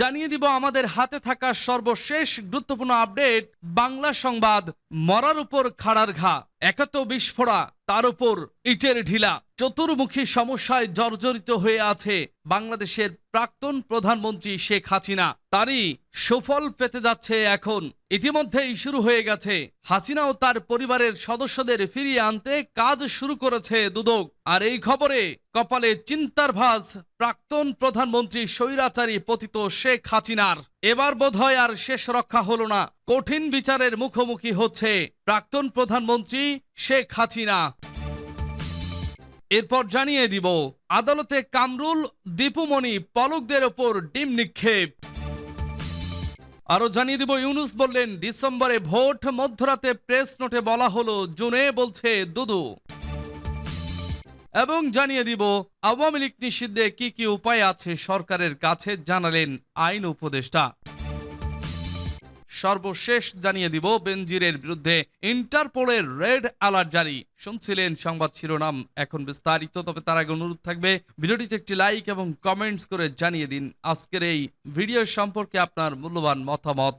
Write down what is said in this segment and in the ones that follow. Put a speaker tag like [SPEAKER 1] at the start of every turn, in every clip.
[SPEAKER 1] জানিয়ে দিব আমাদের হাতে থাকা সর্বশেষ গুরুত্বপূর্ণ আপডেট, বাংলা সংবাদ, মরার উপর খাড়ার ঘা একাত বিস্ফোরা, তার উপর ইটের ঢিলা। চতুর্মুখী সমস্যায় জর্জরিত হয়ে আছে বাংলাদেশের প্রাক্তন প্রধানমন্ত্রী শেখ হাসিনা। তারই সুফল পেতে যাচ্ছে এখন। ইতিমধ্যেই শুরু হয়ে গেছে। হাসিনা ও তার পরিবারের সদস্যদের ফিরিয়ে আনতে কাজ শুরু করেছে দুদক। আর এই খবরে কপালে চিন্তার ভাস প্রাক্তন প্রধানমন্ত্রী স্বৈরাচারী পতিত শেখ হাসিনার। এবার বোধহয় আর শেষ রক্ষা হলো না। কঠিন বিচারের মুখোমুখি হচ্ছে প্রাক্তন প্রধানমন্ত্রী শেখ হাসিনা। এরপর জানিয়ে দিব, আদালতে কামরুল, দীপুমণি, পলকদের ওপর ডিম নিক্ষেপ। আরও জানিয়ে দিব, ইউনুস বললেন, ডিসেম্বরে ভোট, মধ্যরাতে প্রেস নোটে বলা হলো, জুনে বলছে দুদু। এবং জানিয়ে দিব, আওয়ামী লীগ নিষিদ্ধে কি কি উপায় আছে সরকারের কাছে, জানালেন আইন উপদেষ্টা। সর্বশেষ জানিয়ে দিব বেনজিরের বিরুদ্ধে ইন্টারপোলের রেড অ্যালার্ট জারি। শুনছিলেন সংবাদ শিরোনাম, এখন বিস্তারিত, তবে তার আগে অনুরোধ থাকবে, ভিডিওটিতে একটি লাইক এবং কমেন্টস করে জানিয়ে দিন আজকের এই ভিডিও সম্পর্কে আপনার মূল্যবান মতামত।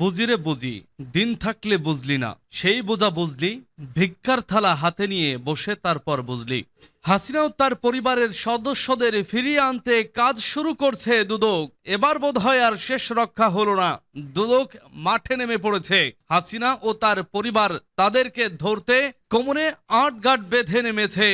[SPEAKER 1] বুঝিরে বুঝি দিন থাকলে বুঝলি না, সেই বোঝা বুঝলি, ভিক্ষার থালা হাতে নিয়ে বসে তারপর বুঝলি। হাসিনাও তার পরিবারের সদস্যদের ফিরিয়ে আনতে কাজ শুরু করছে দুদক। এবার বোধ হয় আর শেষ রক্ষা হলো না। দুদক মাঠে নেমে পড়েছে। হাসিনা ও তার পরিবার তাদেরকে ধরতে কোমরে আট গাঁট বেঁধে নেমেছে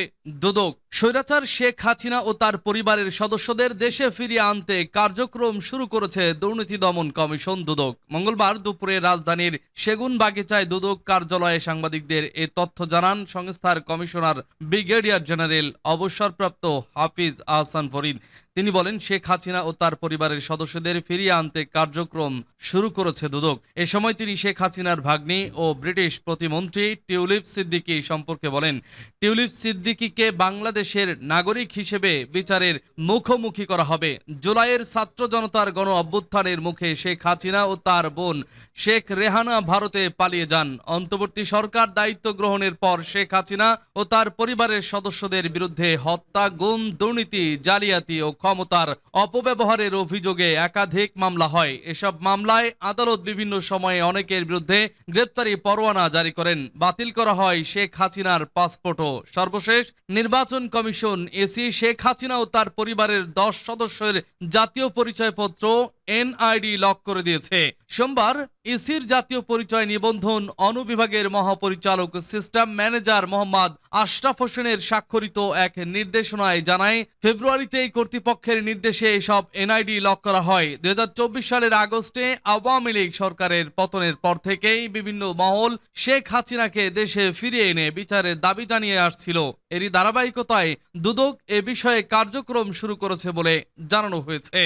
[SPEAKER 1] দুদক। স্বৈরাচার শেখ হাসিনা ও তার পরিবারের সদস্যদের দেশে ফিরিয়ে আনতে কার্যক্রম শুরু করেছে দুর্নীতি দমন কমিশন দুদক। মঙ্গলবার দুপুরে রাজধানীর সেগুন বাগিচায় দুদক কার্যালয়ে সাংবাদিকদের এ তথ্য জানান সংস্থার কমিশনার ব্রিগেডিয়ার জেনারেল অবসরপ্রাপ্ত হাফিজ আহসান ফরিদ। তিনি বলেন, শেখ হাসিনা ও তার পরিবারের সদস্যদের ফিরিয়ে আনতে কার্যক্রম শুরু করেছে দুদক। এ সময় তিনি শেখ হাসিনার ভাগ্নি ও ব্রিটিশ প্রতিমন্ত্রী টিউলিপ সিদ্দিকী সম্পর্কে বলেন, টিউলিপ সিদ্দিকীকে বাংলাদেশের নাগরিক হিসেবে বিচারের মুখোমুখি করা হবে। জুলাইয়ের ছাত্র জনতার গণ অভ্যুত্থানের মুখে শেখ হাসিনা ও তার বোন শেখ রেহানা ভারতে পালিয়ে যান। অন্তর্বর্তী সরকার দায়িত্ব গ্রহণের পর শেখ হাসিনা ও তার পরিবারের সদস্যদের বিরুদ্ধে হত্যা, গুম, দুর্নীতি, জালিয়াতি ও ক্ষমতার অপব্যবহারের অভিযোগে একাধিক মামলা হয়। এসব মামলায় আদালত বিভিন্ন সময়ে অনেকের বিরুদ্ধে গ্রেপ্তারি পরোয়ানা জারি করেন। বাতিল করা হয় শেখ হাসিনার পাসপোর্টও। সর্বশেষ নির্বাচন কমিশন এসি শেখ হাসিনা ও তার পরিবারের দশ সদস্যের জাতীয় পরিচয়পত্র এনআইডি লক করে দিয়েছে। সোমবার ইসির জাতীয় পরিচয় নিবন্ধন অনুবিভাগের মহাপরিচালক সিস্টেম ম্যানেজার মোহাম্মদ আশরাফ হোসেনের স্বাক্ষরিত এক নির্দেশনায় জানায় ফেব্রুয়ারিতে কর্তৃপক্ষের নির্দেশে এসব এনআইডি লক করা হয়। দুই হাজার চব্বিশ সালের আগস্টে আওয়ামী লীগ সরকারের পতনের পর থেকেই বিভিন্ন মহল শেখ হাসিনাকে দেশে ফিরিয়ে এনে বিচারের দাবি জানিয়ে আসছিল। এরই ধারাবাহিকতায় দুদক এ বিষয়ে কার্যক্রম শুরু করেছে বলে জানানো হয়েছে।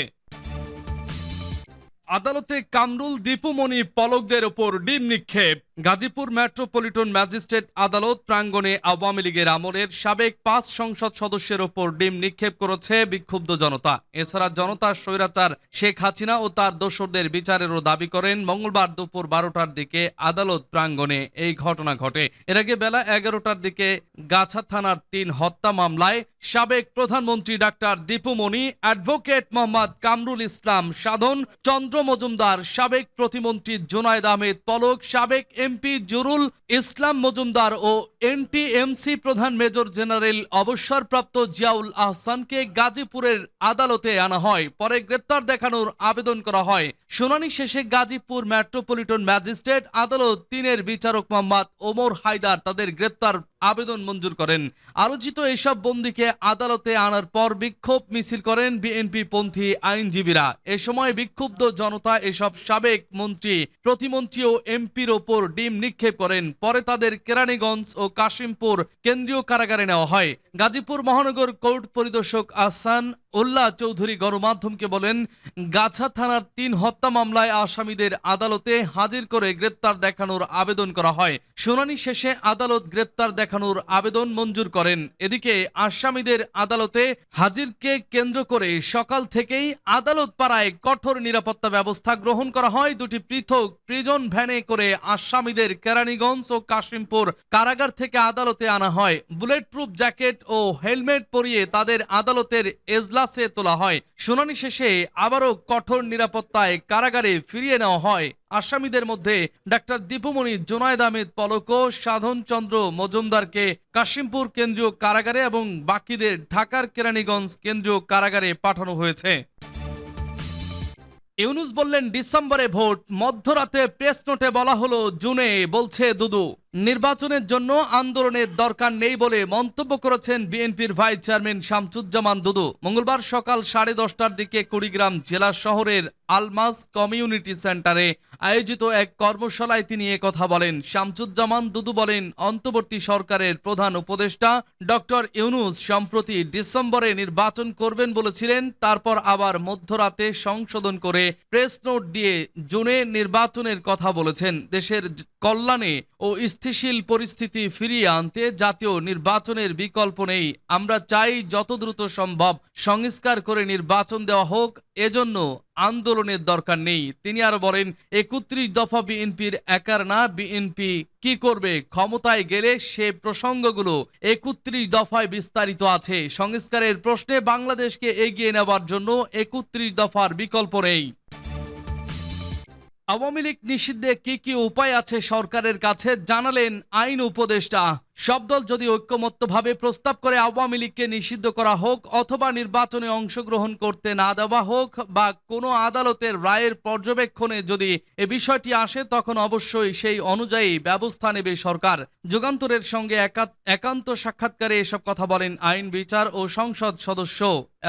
[SPEAKER 1] আদালতে কামরুল দীপুমণি পলকদের ওপর ডিম নিক্ষেপ। গাজীপুর মেট্রোপলিটন ম্যাজিস্ট্রেট আদালত প্রাঙ্গণে আওয়ামী লীগের আমলের সাবেক পাঁচ সংসদ সদস্যের ওপর ডিম নিক্ষেপ করেছে বিক্ষুব্ধ জনতা। এছাড়া জনতার স্বৈরাচার শেখ হাসিনা ও তার দোসরদের বিচারেরও দাবি করেন মঙ্গলবার দুপুর বারোটার দিকে আদালত প্রাঙ্গণে এই ঘটনা ঘটে। এর আগে বেলা এগারোটার দিকে গাছা থানার তিন হত্যা মামলায় সাবেক প্রধানমন্ত্রী ডাক্তার দীপুমণি অ্যাডভোকেট মোহাম্মদ কামরুল ইসলাম সাধন, চন্দ্র মজুমদার সাবেক প্রতিমন্ত্রী জোনায়েদ আহমেদ পলক, সাবেক এমপি জুরুল ইসলাম মজুমদার ও এনটিএমসি প্রধান মেজর জেনারেল অবসরপ্রাপ্ত জিয়াউল আহসানকে গাজীপুরের আদালতে আনা হয়। পরে গ্রেপ্তার দেখানোর আবেদন করা হয়। শুনানি শেষে গাজীপুর মেট্রোপলিটন ম্যাজিস্ট্রেট আদালত তিনের বিচারক মোহাম্মদ ওমর হায়দার তাদের গ্রেপ্তার আবেদন মঞ্জুর করেন। আলোচিত এসব বন্দীকে আদালতে আনার পর বিক্ষোভ মিছিল করেন বিএনপি পন্থী আইনজীবীরা। এ সময় বিক্ষুব্ধ জনতা এসব সাবেক মন্ত্রী, প্রতিমন্ত্রী ও এমপির ওপর ডিম নিক্ষেপ করেন। পরে তাদের কেরানীগঞ্জ ও কাশিমপুর কেন্দ্রীয় কারাগারে নেওয়া হয়। গাজীপুর মহানগর কোর্ট পরিদর্শক আহসান উল্লাহ চৌধুরী গণমাধ্যমকে বলেন, গাছা থানার তিন হত্যা মামলায় আসামিদের আদালতে হাজির করে গ্রেপ্তার দেখানোর আবেদন করা হয়। শুনানি শেষে আদালত গ্রেপ্তার দেখানোর আবেদন মঞ্জুর করেন। এদিকে আসামিদের আদালতে হাজিরকে কেন্দ্র করে সকাল থেকেই আদালত পাড়ায় কঠোর নিরাপত্তা ব্যবস্থা গ্রহণ করা হয়। দুটি পৃথক প্রিজন ভ্যানে করে আসামিদের কেরানীগঞ্জ ও কাশিমপুর কারাগার থেকে আদালতে আনা হয়। বুলেট প্রুফ জ্যাকেট ও হেলমেট পরিয়ে তাদের আদালতের এজলা এজলাসে তোলা হয়। শুনানি শেষে আবারও কঠোর নিরাপত্তায় কারাগারে ফিরিয়ে নেওয়া হয়। আসামিদের মধ্যে ডাক্তার দীপুমণি, জোনায়েদ আহমেদ পলক সাধন চন্দ্র মজুমদারকে কাশিমপুর কেন্দ্রীয় কারাগারে এবং বাকিদের ঢাকার কেরানীগঞ্জ কেন্দ্রীয় কারাগারে পাঠানো হয়েছে। ইউনুস বললেন, ডিসেম্বরে ভোট, মধ্যরাতে প্রেস নোটে বলা হলো জুনে, বলছে দুদু। নির্বাচনের জন্য আন্দোলনের দরকার নেই বলে মন্তব্য করেছেন বিএনপির ভাইস চেয়ারম্যান শামসুজ্জামান দুদু। মঙ্গলবার সকাল সাড়ে দশটার দিকে কুড়িগ্রাম জেলা শহরের আলমাস কমিউনিটি সেন্টারে আয়োজিত এক কর্মশালায় তিনি কথা বলেন। শামসুজ্জামান দুদু বলেন, অন্তর্বর্তী সরকারের প্রধান উপদেষ্টা ডক্টর ইউনুস সম্প্রতি ডিসেম্বরে নির্বাচন করবেন বলেছিলেন, তারপর আবার মধ্যরাতে সংশোধন করে প্রেস নোট দিয়ে জুনে নির্বাচনের কথা বলেছেন। দেশের কল্যাণে ও স্থিতিশীল পরিস্থিতি ফিরিয়ে আনতে জাতীয় নির্বাচনের বিকল্প নেই। আমরা চাই যত দ্রুত সম্ভব সংস্কার করে নির্বাচন দেওয়া হোক, এজন্য আন্দোলনের দরকার নেই। তিনি আরও বলেন, একত্রিশ দফা বিএনপির একার না, বিএনপি কি করবে, ক্ষমতায় গেলে সে প্রসঙ্গগুলো একত্রিশ দফায় বিস্তারিত আছে। সংস্কারের প্রশ্নে বাংলাদেশকে এগিয়ে নেওয়ার জন্য একত্রিশ দফার বিকল্প নেই। আওয়ামী লীগ নিষিদ্ধে কি কি উপায় আছে সরকারের কাছে জানালেন আইন উপদেষ্টা। সব দল যদি ঐক্যমত্যভাবে প্রস্তাব করে আওয়ামী লীগকে নিষিদ্ধ করা হোক অথবা নির্বাচনে অংশগ্রহণ করতে না দেওয়া হোক বা কোনো আদালতের রায়ের পর্যবেক্ষণে যদি এ বিষয়টি আসে, তখন অবশ্যই সেই অনুযায়ী ব্যবস্থা নেবে সরকার। যুগান্তরের সঙ্গে একান্ত সাক্ষাৎকারে এসব কথা বলেন আইন বিচার ও সংসদ সদস্য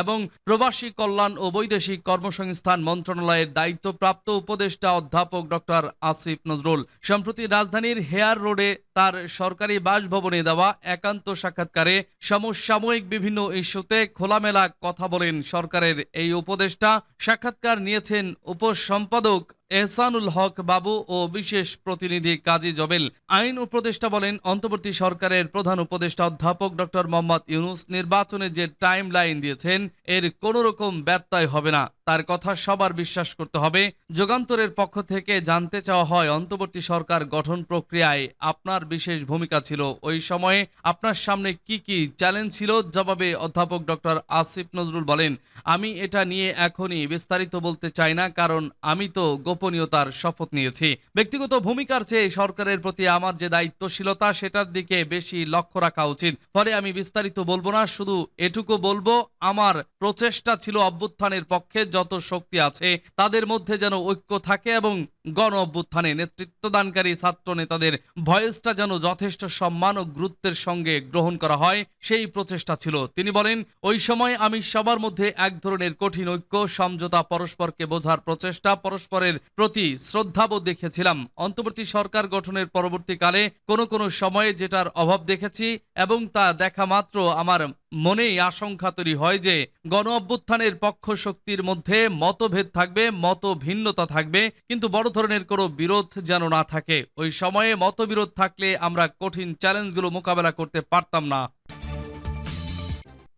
[SPEAKER 1] এবং প্রবাসী কল্যাণ ও বৈদেশিক কর্মসংস্থান মন্ত্রণালয়ের দায়িত্বপ্রাপ্ত উপদেষ্টা অধ্যাপক ডক্টর আসিফ নজরুল। সম্প্রতি রাজধানীর হেয়ার রোডে তার সরকারি বাসভবনে দেওয়া একান্ত সাক্ষাৎকারে সমসাময়িক বিভিন্ন ইস্যুতে খোলামেলা কথা বলেন সরকারের এই উপদেষ্টা। সাক্ষাৎকার নিয়েছেন উপসম্পাদক এহসানুল হক বাবু ও বিশেষ প্রতিনিধি কাজী জবেল। আইন উপদেষ্টা বলেন, অন্তর্বর্তী সরকারের প্রধান উপদেষ্টা অধ্যাপক ডক্টর মোহাম্মদ ইউনুস নির্বাচনে যে টাইম লাইন দিয়েছেন, এর কোনো রকম ব্যত্যয় হবে না। তার কথা সবার বিশ্বাস করতে হবে। যুগান্তরের পক্ষ থেকে জানতে চাওয়া হয়, অন্তর্বর্তী সরকার গঠন প্রক্রিয়ায় আপনার বিশেষ ভূমিকা ছিল। ওই সময়ে আপনার সামনে কি কি চ্যালেঞ্জ ছিল? জবাবে অধ্যাপক ডক্টর আসিফ নজরুল বলেন, আমি এটা নিয়ে এখনই বিস্তারিত বলতে চাই না, কারণ আমি তো গোপনীয়তার শপথ নিয়েছি। ব্যক্তিগত ভূমিকার চেয়ে সরকারের প্রতি আমার যে দায়িত্বশীলতা, সেটার দিকে বেশি লক্ষ্য রাখা উচিত। ফলে আমি বিস্তারিত বলব না, শুধু এটুকু বলব, আমার প্রচেষ্টা ছিল অভ্যুত্থানের পক্ষে যত শক্তি আছে, তাদের মধ্যে যেন ঐক্য থাকে এবং গণ অভ্যুত্থানে নেতৃত্বদানকারী ছাত্র নেতাদের ভয়েসটা যেন যথেষ্ট সম্মান ও গুরুত্বের সঙ্গে গ্রহণ করা হয়, সেই প্রচেষ্টা ছিল। তিনি বলেন, ওই সময় আমি সবার মধ্যে এক ধরনের কঠিন ঐক্য, সমঝোতা পরস্পরকে বোঝার প্রচেষ্টা পরস্পরের প্রতি শ্রদ্ধাবোধ দেখেছিলাম। অন্তর্বর্তী সরকার গঠনের পরবর্তীকালে কোনো কোনো সময়ে যেটার অভাব দেখেছি এবং তা দেখা মাত্র আমার মনেই আশঙ্কা তৈরি হয় যে গণ অভ্যুত্থানের পক্ষ শক্তির মধ্যে মতভেদ থাকবে মত ভিন্নতা থাকবে। কিন্তু বড় ধরনের কোনো বিরোধ যেন না থাকে। ওই সময়ে মতবিরোধ থাকলে আমরা কঠিন চ্যালেঞ্জগুলো মোকাবেলা করতে পারতাম না।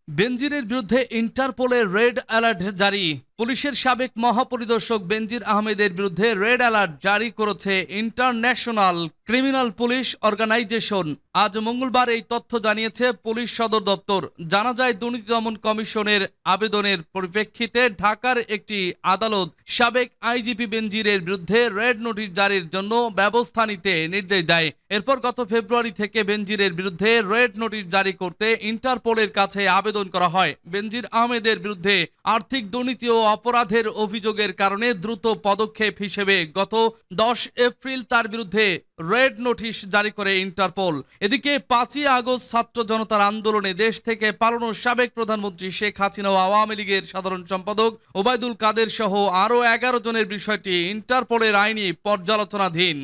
[SPEAKER 1] বেনজিনের বিরুদ্ধে ইন্টারপোলের রেড অ্যালার্ট জারি। পুলিশের সাবেক মহাপরিদর্শক বেনজির আহমেদের বিরুদ্ধে রেড অ্যালার্ট জারি করেছে ইন্টারন্যাশনাল ক্রিমিনাল পুলিশ অর্গানাইজেশন। আজ মঙ্গলবার এই তথ্য জানিয়েছে পুলিশ সদর দপ্তর। জানা যায়, দুর্নীতি দমন কমিশনের আবেদনের পরিপ্রেক্ষিতে ঢাকার একটি আদালত সাবেক আইজিপি বেনজিরের বিরুদ্ধে রেড নোটিশ জারির জন্য ব্যবস্থা নিতে নির্দেশ দেয়। এরপর গত ফেব্রুয়ারি থেকে বেনজিরের বিরুদ্ধে রেড নোটিশ জারি করতে ইন্টারপোলের কাছে আবেদন করা হয়। বেনজির আহমেদের বিরুদ্ধে আর্থিক দুর্নীতি ও অপরাধের অভিযোগের কারণে দ্রুত পদক্ষেপ হিসেবে গত দশ এপ্রিল তার বিরুদ্ধে রেড নোটিশ জারি করে ইন্টারপোল। এদিকে পাঁচই আগস্ট ছাত্র জনতার আন্দোলনে দেশ থেকে পালানো সাবেক প্রধানমন্ত্রী শেখ হাসিনা ও আওয়ামী লীগের সাধারণ সম্পাদক ওবায়দুল কাদের সহ আরও এগারো জনের বিষয়টি ইন্টারপোলের আইনি পর্যালোচনাধীন।